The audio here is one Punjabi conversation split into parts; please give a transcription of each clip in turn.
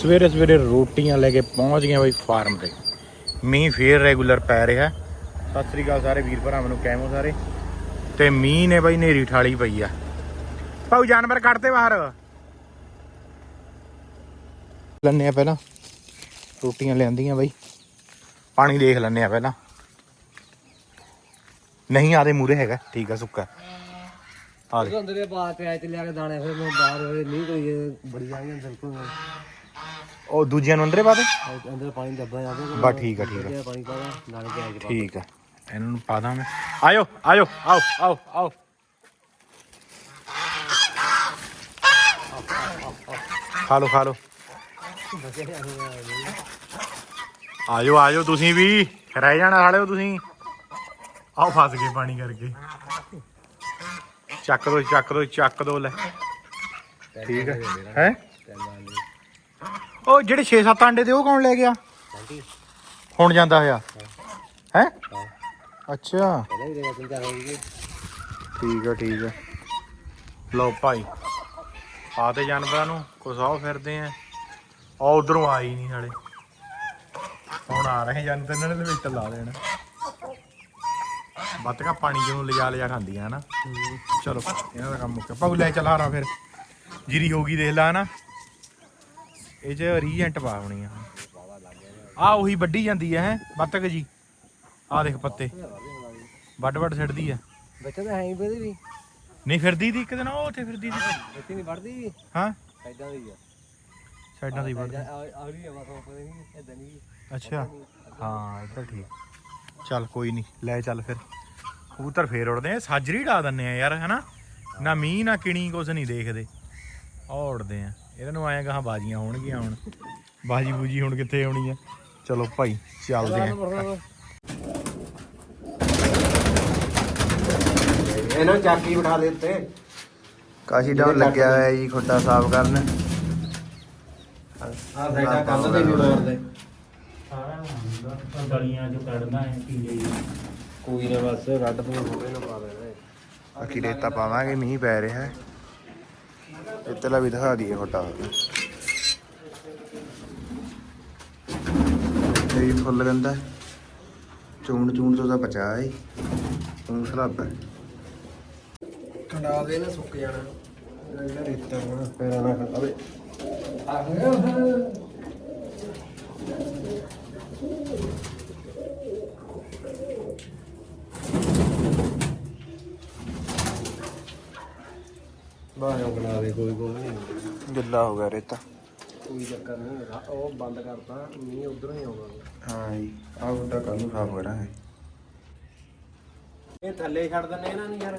ਸਵੇਰੇ ਸਵੇਰੇ ਰੋਟੀਆਂ ਲੈ ਕੇ ਪਹੁੰਚ ਗਏ ਬਈ ਫਾਰਮ ਤੇ। ਮੀਂਹ ਫੇਰ ਰੈਗੂਲਰ ਪੈ ਰਿਹਾ। ਸਤਿ ਸ੍ਰੀ ਅਕਾਲ ਸਾਰੇ ਵੀਰ ਭਰਾਵਾਂ ਨੂੰ ਕਹਿਮੋ ਸਾਰੇ? ਤੇ ਮੀਂਹ ਨੇ ਬਈ ਨੇਰੀ ਠਾਲੀ ਪਈ ਆ। ਭਾਉ ਜਾਨਵਰ ਕੱਢਦੇ ਬਾਹਰ। ਲੈਣੇ ਆ ਪਹਿਲਾਂ। ਰੋਟੀਆਂ ਲਿਆਂਦੀਆਂ ਬਈ। ਪਾਣੀ ਦੇਖ ਲੈਣੇ ਆ ਪਹਿਲਾਂ। ਨਹੀਂ ਆਦੇ ਮੂਰੇ ਹੈਗਾ। ਠੀਕ ਆ ਸੁੱਕਾ। ਆ ਅੰਦਰ ਦੇ ਬਾਹਰ ਤੇ ਲਿਆ ਕੇ ਦਾਣੇ ਫਿਰ ਮੈਂ ਬਾਹਰ ਹੋਏ ਨਹੀਂ ਕੋਈ ਬੜੀ ਜਾਣੀ ਅੰਦਰ ਕੋਲ ਉਹ ਦੂਜਿਆਂ ਨੂੰ ਅੰਦਰੇ ਪਾ ਦੇ? ਅੰਦਰ ਪਾਣੀ ਦੱਬਾ ਜਾ ਕੇ। ਬਸ ਠੀਕ ਆ ਠੀਕ ਆ। ਪਾਣੀ ਪਾਦਾ ਨਾਲੇ ਗੈਸ ਪਾ ਠੀਕ ਆ। ਇਹਨਾਂ ਨੂੰ ਪਾ ਦਾਂ ਮੈਂ। ਆਇਓ ਆਇਓ ਆਓ ਆਓ ਆਓ। ਖਾ ਲਓ ਖਾ ਲਓ। ਆਜੋ ਆਜੋ ਤੁਸੀਂ ਵੀ। ਰਹਿ ਜਾਣਾ ਸਾਲਿਓ ਤੁਸੀਂ। ਆਓ ਫਸ ਗਏ ਪਾਣੀ ਕਰਕੇ। ਚੱਕ ਦੋ ਚੱਕ ਦੋ ਚੱਕ ਦੋ ਲੈ। ਠੀਕ ਹੈ ਹੈ? ਉਹ ਜਿਹੜੇ 6-7 ਆਂਡੇ ਤੇ ਉਹ ਕੌਣ ਲੈ ਗਿਆ? ਹੁਣ ਜਾਂਦਾ ਹੋਇਆ। ਹੈ? ਅੱਛਾ। ਹੋਊਗੀ ਠੀਕ ਆ ਠੀਕ ਆ। ਲਓ ਭਾਈ ਆ ਤੇ ਜਾਨਵਰਾਂ ਨੂੰ ਕੁਛ ਆਓ ਫਿਰਦੇ ਆ। ਆ ਉਧਰੋਂ ਆਈ ਨਹੀਂ ਨਾਲੇ ਹੁਣ ਆ ਰਹੇ ਜਾਨਵਰ ਇਹਨਾਂ ਨੇ ਵਿੱਚ ਲਾ ਦੇਣਾ ਬੱਤਕਾਂ ਪਾਣੀ ਜਿਹਨੂੰ ਲਿਜਾ ਲਿਜਾ ਖਾਂਦੀਆਂ ਹਨਾ? ਚਲੋ ਇਹਨਾਂ ਦਾ ਕੰਮ ਮੁੱਕਿਆ ਪਾਉ ਲੈ ਚਲਾ ਰਾ ਫਿਰ। ਜੀਰੀ ਹੋ ਗਈ ਦੇਖ ਲਾ ਹਨਾ? ਇਹ ਚ ਰੀਜੈਂਟ ਪਾ ਹੋਣੀ ਆ। ਆ ਉਹੀ ਵੱਢੀ ਜਾਂਦੀ ਹੈ ਹੈ ਬੱਤਕ ਜੀ। ਆ ਦੇਖ ਪੱਤੇ। ਵੱਡ ਵੱਡ ਛੱਡਦੀ ਆ। ਬੱਚਾ ਤਾਂ ਹੈ ਹੀ ਬਦੇ ਵੀ ਨਹੀਂ ਫਿਰਦੀ ਦੀ ਇੱਕ ਦਿਨ ਉਹ ਉੱਥੇ ਫਿਰਦੀ ਸੀ ਬੱਚੀ ਨਹੀਂ ਵੜਦੀ ਵੀ। ਹਾਂ? ਐਦਾਂ ਦੀ ਆ। ਸਾਈਡਾਂ ਦੀ ਵੜਦੀ ਆਹਰੀ ਆ ਬਸ ਪਤਾ ਨਹੀਂ ਐਦਾਂ ਨਹੀਂ ਅੱਛਾ। ਹਾਂ ਇੱਧਰ ਠੀਕ। ਚੱਲ ਕੋਈ ਨਹੀਂ ਲੈ ਚੱਲ ਫਿਰ। ਕਬੂਤਰ ਫੇਰ ਉੜਦੇ ਆ ਸਾਜਰੀ ਢਾ ਦਿੰਨੇ ਆ ਯਾਰ ਹਨਾ? ਨਾ ਮੀਂਹ ਨਾ ਕਿਣੀ ਕੁਛ ਨਹੀਂ ਦੇਖਦੇ। ਆ ਉੜਦੇ ਆ। ਇਹਨਾਂ ਨੂੰ ਆਏ ਗਾਹਾਂ ਬਾਜੀਆਂ ਹੋਣਗੀਆਂ ਹੁਣ। ਬਾਜੀ ਬੂਜੀ ਹੁਣ ਕਿੱਥੇ ਆਉਣੀ ਆ? ਚਲੋ ਭਾਈ ਚੱਲਦੇ ਆ। ਇਹਨਾਂ ਚਾਕੀ ਬਿਠਾ ਦੇ ਉੱਤੇ। ਕਾਸ਼ੀ ਡਾਊਨ ਲੱਗਿਆ ਹੋਇਆ ਜੀ ਖੋਟਾ ਸਾਫ਼ ਕਰਨ। ਆ ਸਾਡਾ ਕੰਧ ਤੇ ਵੀ ਮਾਰਦੇ ਸਾਰਾ ਗਲੀਆਂ ਚੋਂ ਕੱਢਣਾ ਹੈ ਕੀੜੇ ਕੋਈ ਨਾ ਬਸ ਰੱਡ ਤੋਂ ਹੋਵੇ ਨਾ ਪਾ ਦੇਣਾ ਬਾਕੀ ਰੇਤਾ ਪਾਵਾਂਗੇ ਮੀਂਹ ਪੈ ਰਿਹਾ ਹੈ। ਵੀ ਦਿਖਾ ਦਈਏ ਖੋਟਾ ਇਹ ਫੁੱਲ ਗੰਦਾ ਚੂਣ ਚੂਣ ਤੋਂ ਤਾਂ ਬਚਾ ਹੈ। ਤੂੰ ਸਲਾਬ ਹੈ। ਕੰਡਾ ਦੇ ਨਾ ਸੁੱਕ ਜਾਣਾ। ਜਿਹੜਾ ਰੇਤਾ ਹੋਣਾ ਪੈਰਾਂ ਨਾਲ ਅਬੇ ਬਾਹਰੋਂ ਬਣਾ ਦੇ ਕੋਈ ਕੋਈ ਨਹੀਂ ਗਿੱਲਾ ਹੋ ਗਿਆ ਰੇਤਾ। ਕੋਈ ਚੱਕਰ ਨਹੀਂ ਰਾ- ਉਹ ਬੰਦ ਕਰਤਾ ਮੀਂਹ ਉਧਰੋਂ ਹੀ ਆਉਣਾ ਹਾਂ ਜੀ ਆਹ ਖੋਟਾ ਕੱਲ ਨੂੰ ਸਾਫ਼ ਕਰਾਂਗੇ। ਇਹ ਥੱਲੇ ਛੱਡ ਦਿੰਦੇ ਇਹਨਾਂ ਨੂੰ ਯਾਰ।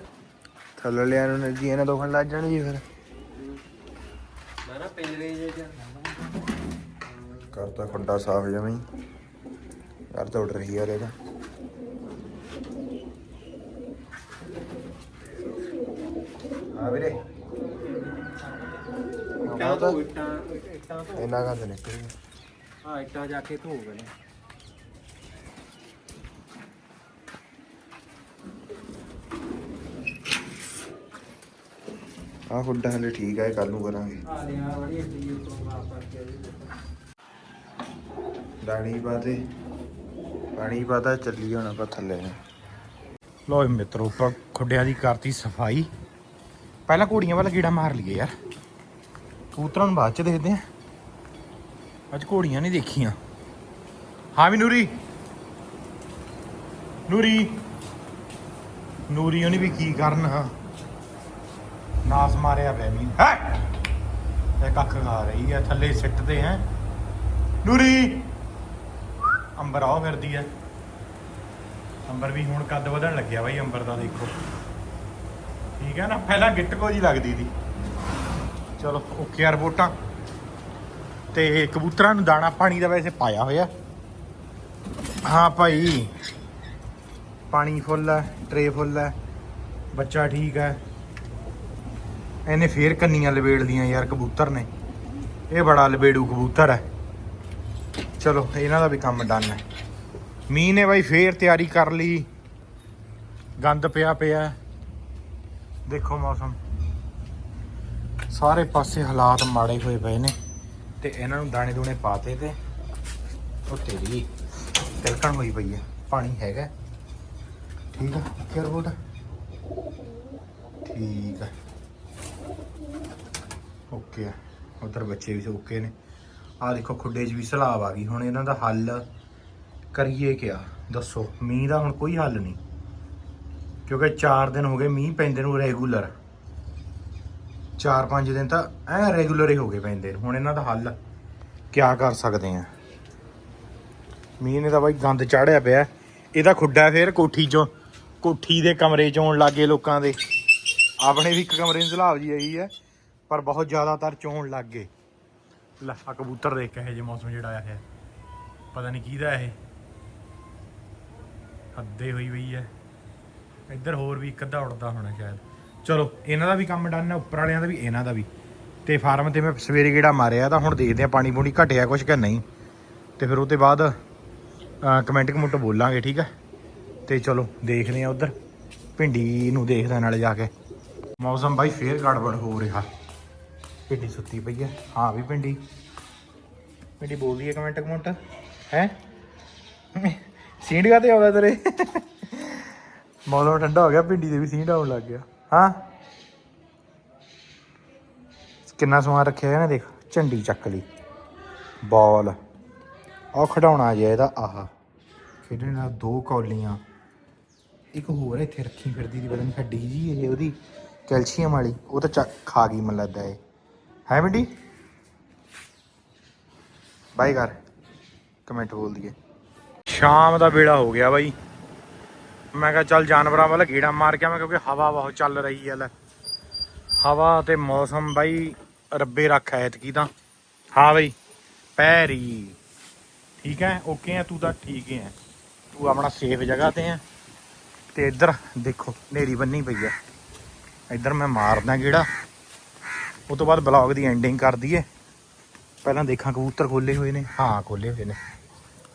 ਥੱਲੇ ਲਿਆ ਨੂੰ ਜੀ ਇਹਨਾਂ ਦੋਖਣ ਲੱਗ ਜਾਣ ਜੀ ਫਿਰ। ਮੈਂ ਨਾ ਪਿੰਜਰੇ ਜੇ ਚ ਕਰਤਾ ਖੁੱਡਾ ਸਾਫ਼ ਜਮਈ ਕਰ ਤਾਂ ਉੱਡ ਰਹੀ ਆ ਰੇਤਾ। ਆ ਵੀਰੇ। ਇੱਟਾਂ ਤੋਂ? ਇੱਟਾਂ ਇੱਟਾਂ ਤੋਂ ਇੰਨਾ ਕੰਦ ਨਿਕਲ ਆ ਇੱਟਾਂ ਜਾ ਕੇ ਧੋ ਗਏ ਨੇ। ਆ ਖੁੱਡਾ ਹਲੇ ਠੀਕ ਆ ਕੱਲ ਨੂੰ ਕਰਾਂਗੇ। ਆ ਦੇ ਆ ਬੜੀ ਇੱਟੀ ਮਾਰ ਪਾ ਕੇ ਦਾਣੀ ਪਾਤੇ ਪਾਣੀ ਪਾਤਾ ਚੱਲੀ ਹੁਣ ਆਪਾਂ ਥੱਲੇ। ਨੂੰ ਲੋ ਮਿੱਤਰੋ ਆਪਾਂ ਖੁੱਡਿਆਂ ਦੀ ਕਰਤੀ ਸਫ਼ਾਈ। ਪਹਿਲਾਂ ਘੋੜੀਆਂ ਵਾਲਾ ਕੀੜਾ ਮਾਰ ਲਈਏ ਯਾਰ। ਕਬੂਤਰਾਂ ਨੂੰ ਬਾਅਦ ਚ ਦੇਖਦੇ ਆ। ਅੱਜ ਘੋੜੀਆਂ ਨਹੀਂ ਦੇਖੀਆਂ। ਹਾਂ ਵੀ ਨੂਰੀ। ਨੂਰੀ। ਨੂਰੀ, ਉਹਨੇ ਵੀ ਕੀ ਕਰਨਾ ਨਾਸ ਮਾਰਿਆ ਪਿਆ ਮੀਨ ਹੈ! ਇਹ ਕੱਖ ਖਾ ਰਹੀ ਹੈ ਥੱਲੇ ਸਿੱਟਦੇ ਹੈ ਨੂਰੀ। ਅੰਬਰ ਆਓ ਫਿਰਦੀ ਹੈ ਅੰਬਰ ਵੀ ਹੁਣ ਕੱਦ ਵਧਣ ਲੱਗਿਆ ਬਾਈ, ਅੰਬਰ ਦਾ ਦੇਖੋ। ਠੀਕ ਹੈ ਨਾ, ਪਹਿਲਾਂ ਗਿੱਟਕੋ ਜੀ ਲੱਗਦੀ ਸੀ। ਚਲੋ ਓਕੇ ਆ ਰਿਪੋਰਟਾਂ ਤੇ ਕਬੂਤਰਾਂ ਨੂੰ ਦਾਣਾ ਪਾਣੀ ਦਾ ਵੈਸੇ ਪਾਇਆ ਹੋਇਆ। ਹਾਂ ਭਾਈ, ਪਾਣੀ ਫੁੱਲ ਹੈ ਟਰੇ ਫੁੱਲ ਹੈ, ਬੱਚਾ ਠੀਕ ਹੈ। ਇਹਨੇ ਫੇਰ ਕੰਨੀਆਂ ਲਵੇੜ ਲੀਆਂ ਯਾਰ ਕਬੂਤਰ ਨੇ। ਇਹ ਬੜਾ ਲਵੇੜੂ ਕਬੂਤਰ ਹੈ। ਚਲੋ, ਇਹਨਾਂ ਦਾ ਵੀ ਕੰਮ ਡਨ ਹੈ। ਮੀਂਹ ਨੇ ਬਾਈ ਫੇਰ ਤਿਆਰੀ ਕਰ ਲਈ। ਗੰਦ ਪਿਆ ਪਿਆ। ਦੇਖੋ ਮੌਸਮ। ਸਾਰੇ ਪਾਸੇ ਹਾਲਾਤ ਮਾੜੇ ਹੋਏ ਪਏ ਨੇ। ਤੇ ਇਹਨਾਂ ਨੂੰ ਦਾਣੇ ਦੂਣੇ ਪਾਤੇ ਤੇ ਉਹ ਤੇਰੀ ਤਿਲਕਣ ਹੋਈ ਪਈ ਹੈ ਪਾਣੀ ਹੈਗਾ। ਠੀਕ ਹੈ ਕਿਆ ਰਿਪੋਰਟ ਠੀਕ ਹੈ ਓਕੇ ਆ। ਉਧਰ ਬੱਚੇ ਵੀ ਓਕੇ ਨੇ। ਆ ਦੇਖੋ, ਖੁੱਡੇ 'ਚ ਵੀ ਸਲਾਬ ਆ ਗਈ। ਹੁਣ ਇਹਨਾਂ ਦਾ ਹੱਲ ਕਰੀਏ ਕਿਆ? ਦੱਸੋ। ਮੀਂਹ ਦਾ ਹੁਣ ਕੋਈ ਹੱਲ ਨਹੀਂ। ਕਿਉਂਕਿ 4 ਦਿਨ ਹੋ ਗਏ ਮੀਂਹ ਪੈਂਦੇ ਨੂੰ ਰੈਗੂਲਰ। 4-5 ਦਿਨ ਤਾਂ ਐ ਰੈਗੂਲਰ ਹੀ ਹੋ ਗਏ ਪੈਂਦੇ ਹੁਣ ਇਹਨਾਂ ਦਾ ਹੱਲ ਕਿਆ ਕਰ ਸਕਦੇ ਆ? ਮੀਂਹ ਨੇ ਤਾਂ ਬਾਈ ਗੰਦ ਚਾੜਿਆ ਪਿਆ। ਇਹਦਾ ਖੁੱਡਾ ਫੇਰ ਕੋਠੀ ਚੋਂ, ਕੋਠੀ ਦੇ ਕਮਰੇ ਚੋਂ ਆਉਣ ਲੱਗੇ ਲੋਕਾਂ ਦੇ। ਆਪਣੇ ਵੀ ਇੱਕ ਕਮਰੇ ਨੂੰ ਸਲਾਬ ਜੀ ਆਈ ਹੈ, ਪਰ ਬਹੁਤ ਜ਼ਿਆਦਾਤਰ ਚੋਣ ਲੱਗ ਗਏ। ਲੈ ਆ ਕਬੂਤਰ ਦੇਖ ਕੇ ਇਹ ਜੇ ਮੌਸਮ ਜਿਹੜਾ ਆਇਆ ਹੈ। ਪਤਾ ਨਹੀਂ ਕਿਹਦਾ ਇਹ। ਹੱਦੇ ਹੋਈ ਹੋਈ ਹੈ। ਇੱਧਰ ਹੋਰ ਵੀ ਇੱਕ ਅੱਧਾ ਉੜਦਾ ਹੋਣਾ ਸ਼ਾਇਦ। ਚਲੋ, ਇਹਨਾਂ ਦਾ ਵੀ ਕੰਮ ਡਨ ਹੈ, ਉੱਪਰ ਵਾਲਿਆਂ ਦਾ ਵੀ, ਇਹਨਾਂ ਦਾ ਵੀ। ਤੇ ਫਾਰਮ ਤੇ ਮੈਂ ਸਵੇਰੇ ਗੇੜਾ ਮਾਰਿਆ, ਤਾਂ ਹੁਣ ਦੇਖਦੇ ਆ ਪਾਣੀ ਪੂਣੀ ਘਟਿਆ ਕੁਛ ਕਿ ਨਹੀਂ। ਤੇ ਫਿਰ ਉਹ ਤੋਂ ਬਾਅਦ ਕਮੈਂਟ ਕਮੁੰਟ ਬੋਲਾਂਗੇ, ਠੀਕ ਹੈ? ਤੇ ਚਲੋ, ਦੇਖਦੇ ਆ ਉਧਰ। ਭਿੰਡੀ ਨੂੰ ਦੇਖਦਾ ਨਾਲੇ ਜਾ ਕੇ। ਮੌਸਮ ਬਾਈ ਫੇਰ ਗੜਬੜ ਹੋ ਰਿਹਾ। ਭਿੰਡੀ ਸੁੱਤੀ ਪਈ ਹੈ। ਹਾਂ ਵੀ ਭਿੰਡੀ। ਭਿੰਡੀ ਬੋਲਦੀ ਹੈ ਕਮੈਂਟ ਕਮੁੰਟ। ਹੈ? ਸੀਂਡ ਕਾ ਤੇ ਆਉਂਦਾ ਤੇਰੇ? ਮੌਸਮ ਠੰਡਾ ਹੋ ਗਿਆ, ਭਿੰਡੀ ਦੇ ਵੀ ਸੀਂਡ ਆਉਣ ਲੱਗ ਗਿਆ। ਹਾਂ? ਕਿੰਨਾ ਸਮਾਂ ਰੱਖਿਆ ਇਹਨੇ ਦੇਖ, ਝੰਡੀ ਚੱਕ ਲਈ। ਬਾਲ। ਆਹ ਖਡਾਉਣਾ ਜਿਹਾ ਇਹਦਾ, ਆਹ। ਖੇਡਣ ਨਾਲ ਦੋ ਕੌਲੀਆਂ। ਇੱਕ ਹੋਰ ਹੈ ਇੱਥੇ ਰੱਖੀ ਫਿਰਦੀ ਦੀ, ਪਤਾ ਨਹੀਂ ਹੱਡੀ ਜੀ ਇਹ ਉਹਦੀ, ਕੈਲਸ਼ੀਅਮ ਵਾਲੀ, ਉਹ ਤਾਂ ਚੱਕ, ਖਾ ਗਈ ਮੈਨੂੰ ਲੱਗਦਾ ਇਹ। ਹੈ ਬਿੱਡੀ? ਬਾਈ ਕਰ ਕਮੈਂਟ ਬੋਲ ਦਈਏ। ਸ਼ਾਮ ਦਾ ਵੇਲਾ ਹੋ ਗਿਆ ਬਾਈ। ਮੈਂ ਕਿਹਾ ਚੱਲ ਜਾਨਵਰਾਂ ਵੱਲ ਗੇੜਾ ਮਾਰ ਕੇ ਮੈਂ ਕਿਉਂਕਿ ਹਵਾ ਬਹੁਤ ਚੱਲ ਰਹੀ ਹੈ ਲੈ। ਹਵਾ ਤੇ ਮੌਸਮ ਬਾਈ ਰੱਬੇ ਰੱਖ ਐਤਕੀ ਤਾਂ। ਹਾਂ ਬਾਈ, ਪੈਰੀ। ਠੀਕ ਹੈ, ਓਕੇ ਹੈ, ਤੂੰ ਤਾਂ ਠੀਕ ਹੈ ਤੂੰ ਆਪਣਾ ਸੇਫ ਜਗ੍ਹਾ ਤੇ ਹੈ। ਤੇ ਇੱਧਰ ਦੇਖੋ ਨੇਰੀ ਬੰਨੀ ਪਈ ਹੈ। ਇੱਧਰ ਮੈਂ ਮਾਰਦਾ ਗੇੜਾ। ਉਹ ਤੋਂ ਬਾਅਦ ਬਲੌਗ ਦੀ ਐਂਡਿੰਗ ਕਰ ਦਈਏ। ਪਹਿਲਾਂ ਦੇਖਾਂ ਕਬੂਤਰ ਖੋਲੇ ਹੋਏ ਨੇ। ਹਾਂ, ਖੋਲੇ ਹੋਏ ਨੇ।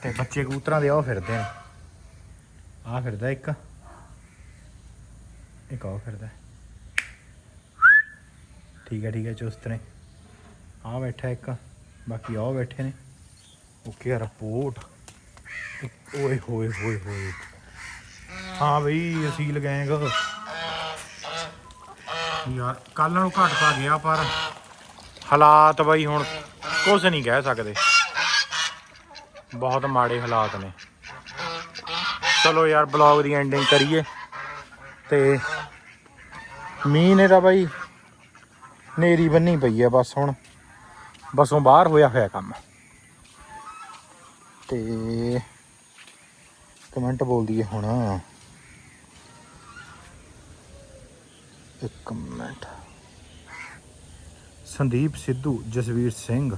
ਤੇ ਬੱਚੇ ਕਬੂਤਰਾਂ ਦੇ ਆਹ ਫਿਰਦੇ ਨੇ ਆਹ ਫਿਰਦਾ ਇੱਕ। ਇੱਕ ਆਹ ਫਿਰਦਾ। ਠੀਕ ਹੈ ਠੀਕ ਹੈ, ਚੁਸਤ ਨੇ। ਆਹ ਬੈਠਾ ਇੱਕ, ਬਾਕੀ ਆਹ ਬੈਠੇ ਨੇ। ਓਕੇ ਰਿਪੋਰਟ ਓਏ ਹੋਏ ਹੋਏ ਹੋਏ। ਹਾਂ ਬਈ, ਅਸੀਂ ਗੈਂਗ ਯਾਰ ਕੱਲ ਨੂੰ ਘਟ ਤਾਂ ਗਿਆ, ਪਰ ਹਾਲਾਤ ਬਈ ਹੁਣ ਕੁਝ ਨਹੀਂ ਕਹਿ ਸਕਦੇ। ਬਹੁਤ ਮਾੜੇ ਹਾਲਾਤ ਨੇ। ਚਲੋ ਯਾਰ ਬਲੌਗ ਦੀ ਐਂਡਿੰਗ ਕਰੀਏ। ਤੇ ਮੀਂਹ ਨੇ ਤਾਂ ਬਾਈ ਨੇਰੀ ਬੰਨੀ ਪਈ ਆ ਬਸ ਹੁਣ। ਬਸੋਂ ਬਾਹਰ ਹੋਇਆ ਹੋਇਆ ਕੰਮ। ਤੇ ਕਮੈਂਟ ਬੋਲਦੀ ਹੈ ਹੁਣ। ਇੱਕ minute. Sandeep Sidhu, Jasvir Singh,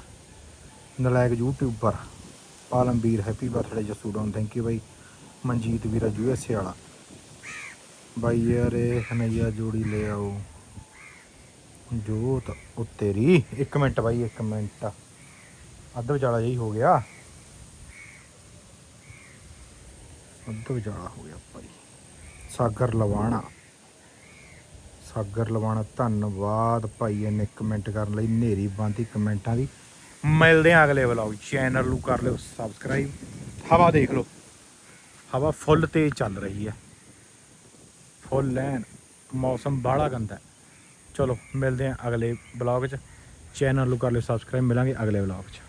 ਨਲਾਇਕ YouTuber, Palamveer, happy birthday Jassu don thank you ਬਾਈ। ਮਨਜੀਤ ਵੀਰਾ ਯੂ ਐਸ ਵਾਲਾ। ਬਾਈ ਯਾਰ, ਇਹ ਹਨਈਆ ਜੋੜੀ ਲੈ ਆਓ। ਜੋਤ ਉਹ ਤੇਰੀ ਇੱਕ ਮਿੰਟ ਬਾਈ, ਇੱਕ ਮਿੰਟ। ਅੱਧ ਵਿਚਾਲਾ ਜਿਹੀ ਹੋ ਗਿਆ। ਅੱਧ ਵਿਚਾਲਾ ਹੋ ਗਿਆ ਭਾਈ ਸਾਗਰ ਲਵਾਣਾ। ਸਾਗਰ ਲਵਾਣਾ, ਧੰਨਵਾਦ ਭਾਈ, ਇਹਨੇ ਕਮੈਂਟ ਕਰਨ ਲਈ ਨੇਰੀ ਬੰਦੀ ਕਮੈਂਟਾਂ ਦੀ। ਮਿਲਦੇ ਆ ਅਗਲੇ ਵਲੌਗ ਚੈਨਲ ਨੂੰ ਕਰ ਲਿਓ ਸਬਸਕ੍ਰਾਈਬ ਹਵਾ ਦੇਖ ਲਓ। ਹਵਾ ਫੁੱਲ ਤੇਜ਼ ਚੱਲ ਰਹੀ ਹੈ। ਫੁੱਲ ਲੈਣ, ਮੌਸਮ ਬਾਹਲਾ ਗੰਦਾ ਚਲੋ, ਮਿਲਦੇ ਆ ਅਗਲੇ ਵਲੌਗ 'ਚ। ਚੈਨਲ ਨੂੰ ਕਰ ਲਿਓ ਸਬਸਕ੍ਰਾਈਬ ਮਿਲਾਂਗੇ ਅਗਲੇ ਵਲੌਗ 'ਚ।